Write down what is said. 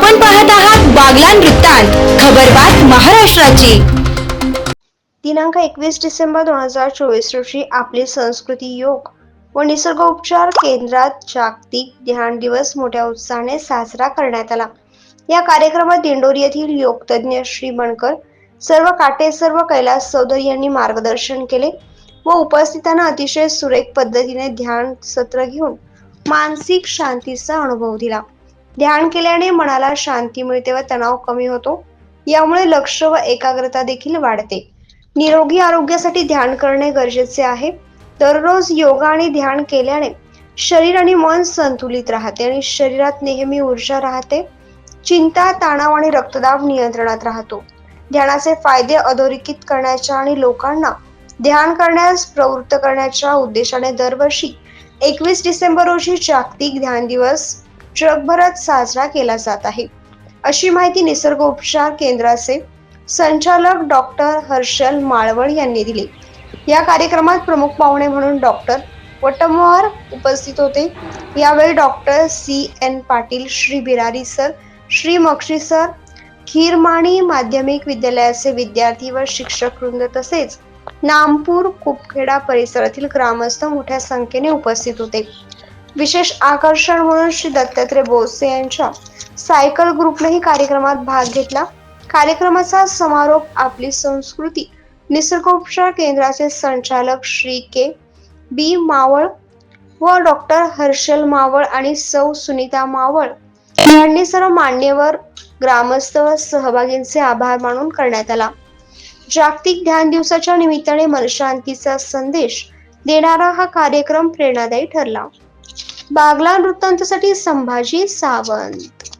आपण पाहत आहात बागलान वृत्तांत खबरबात महाराष्ट्राची. दिनांक एकवीस डिसेंबर दोन हजार चोवीस रोजी आपली संस्कृती योग व निसर्गोपचार केंद्रात जागतिक ध्यान दिवस मोठ्या उत्साहाने साजरा करण्यात आला. या कार्यक्रमात दिंडोरी येथील योगतज्ञ श्री बनकर सर्व काटे सर्व कैलास चौधरी यांनी मार्गदर्शन केले व उपस्थितांना अतिशय सुरेख पद्धतीने ध्यान सत्र घेऊन मानसिक शांतीचा अनुभव दिला. ध्यान केल्याने मनाला शांती मिळते व तणाव कमी होतो. यामुळे लक्ष व एकाग्रता देखील वाढते. निरोगी आरोग्यासाठी ध्यान करणे गरजेचे आहे. दररोज योगा आणि ध्यान केल्याने शरीर आणि मन संतुलित राहते आणि शरीरात नेहमी ऊर्जा राहते. चिंता तणाव आणि रक्तदाब नियंत्रणात राहतो. ध्यानाचे फायदे अधोरेखित करण्याच्या आणि लोकांना ध्यान करण्यास प्रवृत्त करण्याच्या उद्देशाने दरवर्षी एकवीस डिसेंबर रोजी जागतिक ध्यान दिवस जगभरात साजरा केला जात आहे. अशी माहिती निसर्गोपचार केंद्राचे संचालक डॉक्टर हर्षल माळवळ यांनी दिली. या कार्यक्रमात प्रमुख पाहुणे म्हणून डॉक्टर वटमवार उपस्थित होते. यावेळी doctor C N Patil Shri Birari sir Shri Makshi sir Khirmani माध्यमिक विद्यालयाचे विद्यार्थी व शिक्षक वृंद तसेच नामपूर कुपखेडा परिसरातील ग्रामस्थ मोठ्या संख्येने उपस्थित होते. विशेष आकर्षण म्हणून श्री दत्तात्रय बोसे यांच्या सायकल ग्रुपनेही कार्यक्रमात भाग घेतला. कार्यक्रमाचा समारोप आपली संस्कृती निसर्गोपचार केंद्राचे संचालक श्री के बी मावळ व डॉक्टर हर्षल मावळ आणि सौ सुनीता मावळ यांनी सर्व मान्यवर ग्रामस्थ व सहभागींचे आभार मानून करण्यात आला. जागतिक ध्यान दिवसाच्या निमित्ताने मनशांतीचा संदेश देणारा हा कार्यक्रम प्रेरणादायी ठरला. बागला वृत्तांतासाठी संभाजी सावंत.